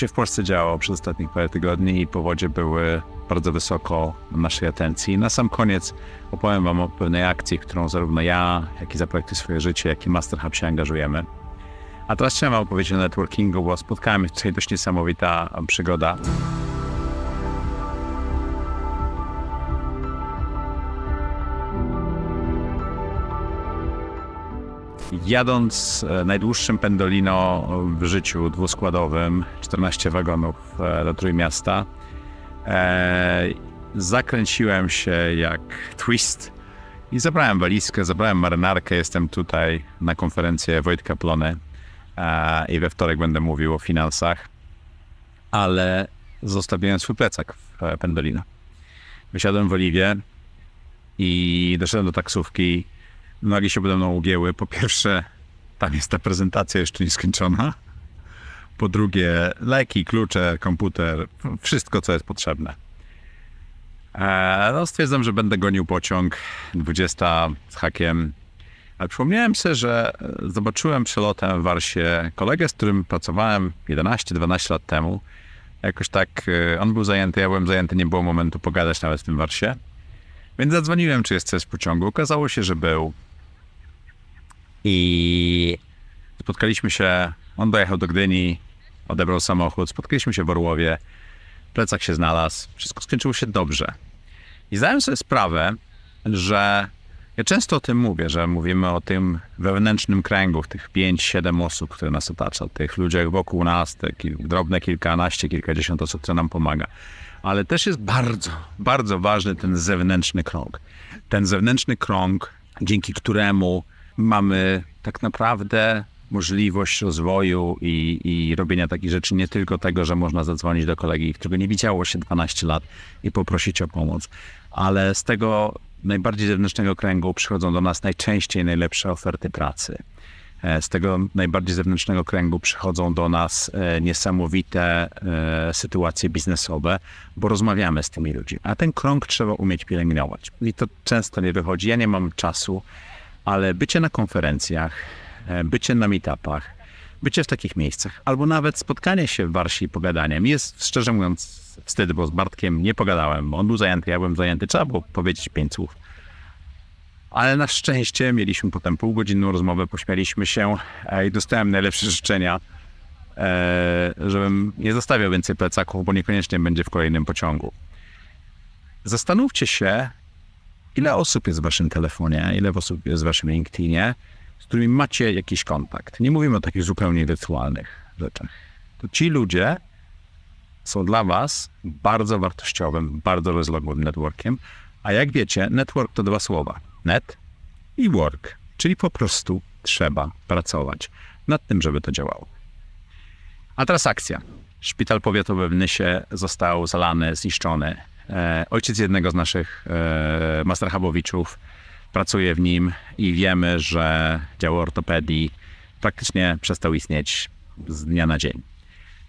się w Polsce działo przez ostatnich parę tygodni i powodzie były bardzo wysoko na naszej atencji. Na sam koniec opowiem Wam o pewnej akcji, którą zarówno ja, jak i Zaprojektuj Swoje Życie, jak i Master Hub się angażujemy. A teraz chciałem Wam opowiedzieć o networkingu, bo spotkałem się tutaj dość niesamowita przygoda. Jadąc e, najdłuższym pendolino w życiu dwuskładowym, 14 wagonów e, do Trójmiasta, e, zakręciłem się jak twist i zabrałem walizkę, zabrałem marynarkę. Jestem tutaj na konferencję Wojtka Plony i we wtorek będę mówił o finansach, ale zostawiłem swój plecak w pendolino. Wysiadłem w Oliwie i doszedłem do taksówki nogi się mną ugięły. Po pierwsze, tam jest ta prezentacja jeszcze nieskończona. Po drugie, leki, klucze, komputer, wszystko, co jest potrzebne. Eee, no, stwierdzam, że będę gonił pociąg 20 z hakiem. Ale przypomniałem sobie, że zobaczyłem przelotem w Warsie kolegę, z którym pracowałem 11-12 lat temu. Jakoś tak e, on był zajęty, ja byłem zajęty, nie było momentu pogadać nawet w tym Warsie. Więc zadzwoniłem, czy jest coś w pociągu. Okazało się, że był. I spotkaliśmy się, on dojechał do Gdyni, odebrał samochód, spotkaliśmy się w Orłowie, plecak się znalazł, wszystko skończyło się dobrze. I zdałem sobie sprawę, że ja często o tym mówię, że mówimy o tym wewnętrznym kręgu, tych 5-7 osób, które nas otacza, tych ludziach wokół nas, te drobne kilkanaście, kilkadziesiąt osób, które nam pomaga. Ale też jest bardzo, bardzo ważny ten zewnętrzny krąg. Ten zewnętrzny krąg, dzięki któremu mamy tak naprawdę możliwość rozwoju i, i robienia takich rzeczy, nie tylko tego, że można zadzwonić do kolegi, którego nie widziało się 12 lat i poprosić o pomoc, ale z tego najbardziej zewnętrznego kręgu przychodzą do nas najczęściej najlepsze oferty pracy. E, Z tego najbardziej zewnętrznego kręgu przychodzą do nas e, niesamowite e, sytuacje biznesowe, bo rozmawiamy z tymi ludźmi. A ten krąg trzeba umieć pielęgnować. I to często nie wychodzi. Ja nie mam czasu, ale bycie na konferencjach, bycie na meetupach, bycie w takich miejscach, albo nawet spotkanie się w Warsi i pogadanie. Mi jest, szczerze mówiąc, wstyd, bo z Bartkiem nie pogadałem, on był zajęty, ja byłem zajęty, trzeba było powiedzieć pięć słów. Ale na szczęście mieliśmy potem półgodzinną rozmowę, pośmialiśmy się e, i dostałem najlepsze życzenia, e, żebym nie zostawiał więcej plecaków, bo niekoniecznie będzie w kolejnym pociągu. Zastanówcie się, ile osób jest w waszym telefonie, ile osób jest w waszym LinkedInie, z którymi macie jakiś kontakt. Nie mówimy o takich zupełnie wirtualnych rzeczach. To ci ludzie są dla was bardzo wartościowym, bardzo rozległym networkiem, a jak wiecie, network to dwa słowa. Net i work, czyli po prostu trzeba pracować nad tym, żeby to działało. A teraz akcja. Szpital powiatowy w Nysie został zalany, zniszczony. E, ojciec jednego z naszych e, masterhubowiczów pracuje w nim i wiemy, że dział ortopedii praktycznie przestał istnieć z dnia na dzień.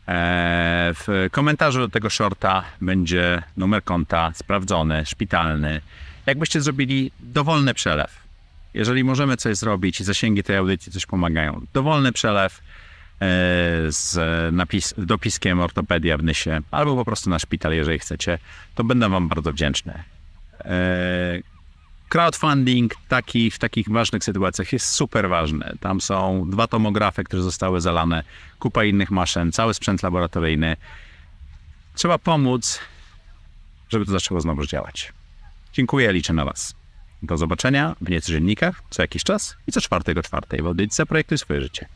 E, w komentarzu do tego shorta będzie numer konta sprawdzony, szpitalny. Jakbyście zrobili dowolny przelew. Jeżeli możemy coś zrobić i zasięgi tej audycji coś pomagają, dowolny przelew e, z napis, dopiskiem ortopedia w Nysie, albo po prostu na szpital, jeżeli chcecie, to będę Wam bardzo wdzięczny. Crowdfunding taki, w takich ważnych sytuacjach jest super ważny. Tam są dwa tomografy, które zostały zalane, kupa innych maszyn, cały sprzęt laboratoryjny. Trzeba pomóc, żeby to zaczęło znowu działać. Dziękuję, liczę na Was. Do zobaczenia w niecodziennikach co jakiś czas i co czwartego czwartej w audycji Projektuj swoje życie.